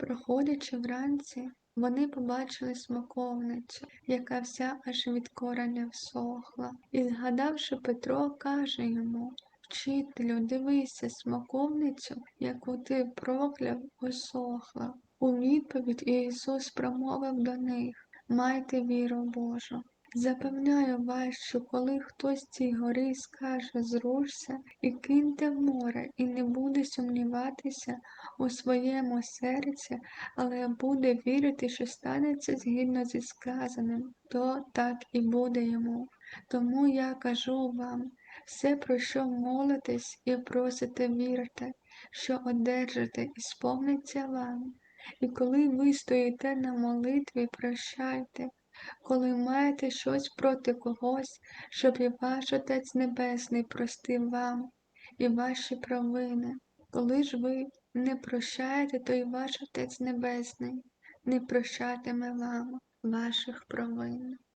Проходячи вранці, вони побачили смоковницю, яка вся аж від кореня всохла, і, згадавши Петро, каже йому Вчителю, дивися, смоковницю, яку ти прокляв, осохла. У відповідь Ісус промовив до них Майте віру Божу. Запевняю вас, що коли хтось цій горі скаже зрушся і киньте в море, і не буде сумніватися у своєму серці, але буде вірити, що станеться згідно зі сказаним, то так і буде йому. Тому я кажу вам, все, про що молитесь і просите, вірте, що одержите і сповниться вам. І коли ви стоїте на молитві, прощайте, коли маєте щось проти когось, щоб і ваш Отець Небесний простив вам і ваші провини. Коли ж ви не прощаєте, то і ваш Отець Небесний не прощатиме вам ваших провин.